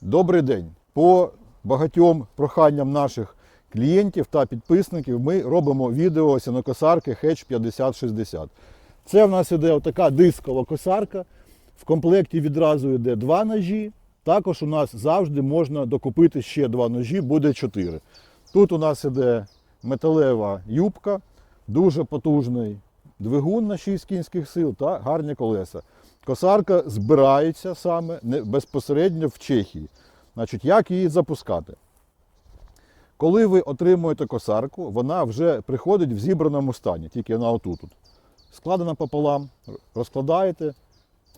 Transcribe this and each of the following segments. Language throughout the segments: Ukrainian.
Добрий день. По багатьом проханням наших клієнтів та підписників ми робимо відео сінокосарки Hedge 5060. Це в нас іде така дискова косарка. В комплекті відразу йде два ножі. Також у нас завжди можна докупити ще два ножі, буде чотири. Тут у нас іде металева юбка, дуже потужний двигун на 6 кінських сил та гарні колеса. Косарка збирається саме безпосередньо в Чехії. Значить, як її запускати? Коли ви отримуєте косарку, вона вже приходить в зібраному стані, тільки вона отут. -от. Складена пополам, розкладаєте,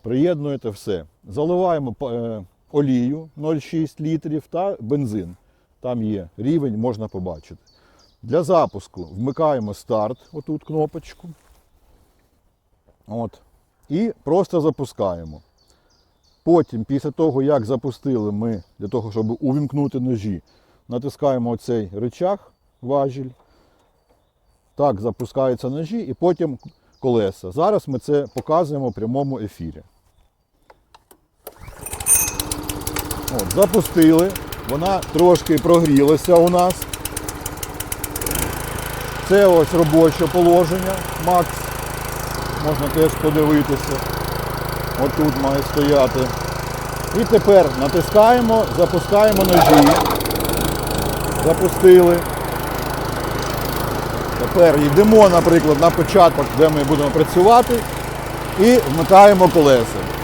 приєднуєте все. Заливаємо е, олію 0,6 літрів та бензин. Там є рівень, можна побачити. Для запуску вмикаємо старт, отут кнопочку. От. І просто запускаємо. Потім, після того, як запустили ми для того, щоб увімкнути ножі, натискаємо оцей рычаг, важіль. Так, запускаються ножі і потім колеса. Зараз ми це показуємо в прямому ефірі. От, запустили. Вона трошки прогрілася у нас. Це ось робоче положення, Макс. Можна теж подивитися. Отут має стояти. І тепер натискаємо, запускаємо ножі. Запустили. Тепер йдемо, наприклад, на початок, де ми будемо працювати, і вмикаємо колеса.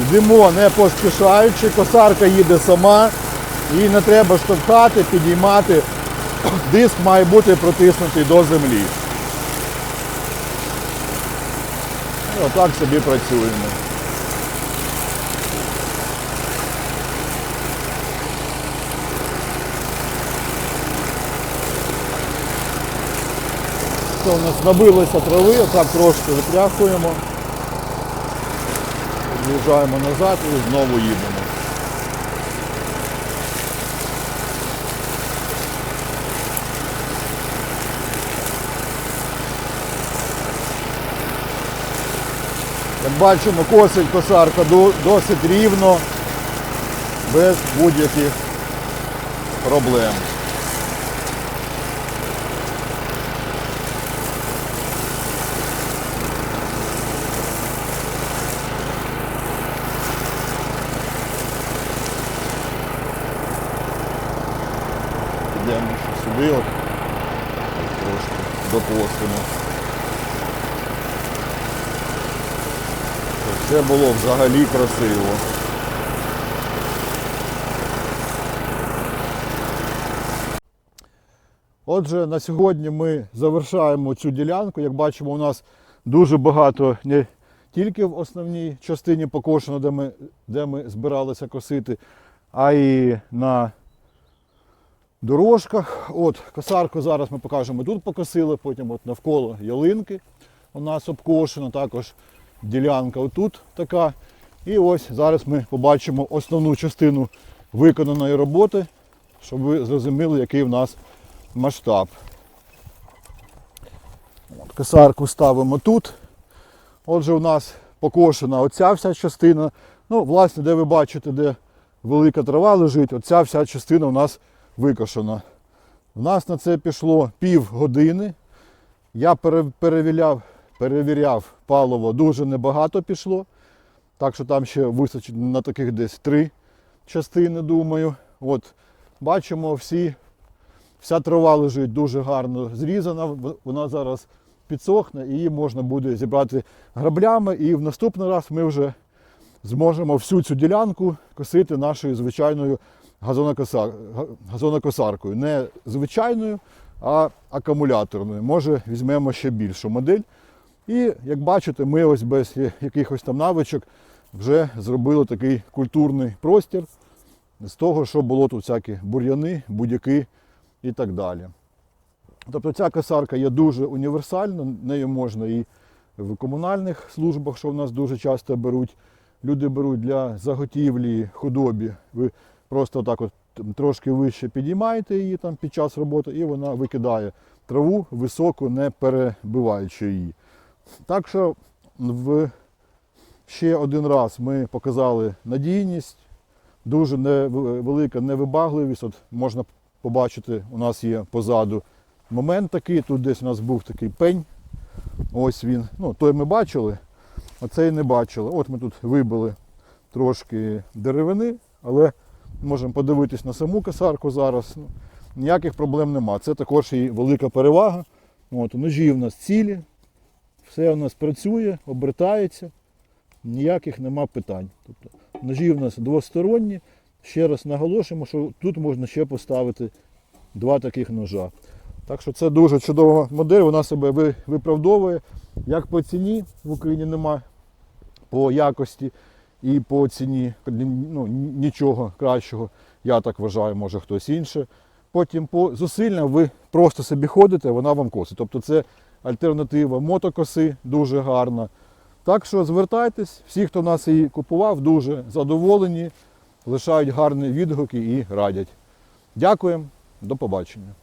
Йдемо не поспішаючи, косарка їде сама, її не треба штовхати, підіймати. Диск має бути протиснутий до землі. І отак собі працюємо. Це у нас набилося трави, отак трошки витряхуємо. З'їжджаємо назад і знову їдемо. Як бачимо, косить косарка досить рівно, без будь-яких проблем. Ще сюди, от, трошки доплостимо. Щоб Це було взагалі красиво. Отже, на сьогодні ми завершаємо цю ділянку. Як бачимо, у нас дуже багато не тільки в основній частині покошено, де ми, де ми збиралися косити, а й на дорожках. От, косарку зараз ми покажемо тут покосили, потім от навколо ялинки у нас обкошено, також ділянка отут така. І ось зараз ми побачимо основну частину виконаної роботи, щоб ви зрозуміли, який в нас масштаб. От, косарку ставимо тут. Отже, у нас покошена оця вся частина. Ну, власне, де ви бачите, де велика трава лежить, оця вся частина у нас викошена. У нас на це пішло пів години. Я перевіряв, перевіряв паливо, дуже небагато пішло. Так що там ще вистачить на таких десь три частини, думаю. От, бачимо, всі, вся трава лежить дуже гарно зрізана. Вона зараз підсохне і її можна буде зібрати граблями. І в наступний раз ми вже зможемо всю цю ділянку косити нашою звичайною газонокоса- газонокосаркою. Не звичайною, а акумуляторною. Може, візьмемо ще більшу модель. І як бачите, ми ось без якихось там навичок вже зробили такий культурний простір. з того, що було тут всякі бур'яни, будь-яки і так далі. Тобто ця косарка є дуже універсальна, нею можна і в комунальних службах, що в нас дуже часто беруть. Люди беруть для заготівлі худобі. Ви просто так от трошки вище підіймаєте її там під час роботи, і вона викидає траву високу, не перебиваючи її. Так що в ще один раз ми показали надійність, дуже велика невибагливість. От можна побачити, у нас є позаду момент такий. Тут десь у нас був такий пень. Ось він. Ну, той ми бачили, а цей не бачили. От ми тут вибили трошки деревини, але можемо подивитись на саму косарку зараз. Ну, ніяких проблем нема. Це також і велика перевага. От, ножі в нас цілі, все у нас працює, обертається, ніяких нема питань. Тобто, ножі в нас двосторонні. Ще раз наголошуємо, що тут можна ще поставити два таких ножа. Так що це дуже чудова модель, вона себе виправдовує. Як по ціні в Україні немає, по якості і по ціні ну, нічого кращого, я так вважаю, може хтось інший. Потім по зусиллям ви просто собі ходите, вона вам косить. Тобто це альтернатива мотокоси, дуже гарна. Так що звертайтесь, всі, хто нас її купував, дуже задоволені, лишають гарні відгуки і радять. Дякуємо, до побачення.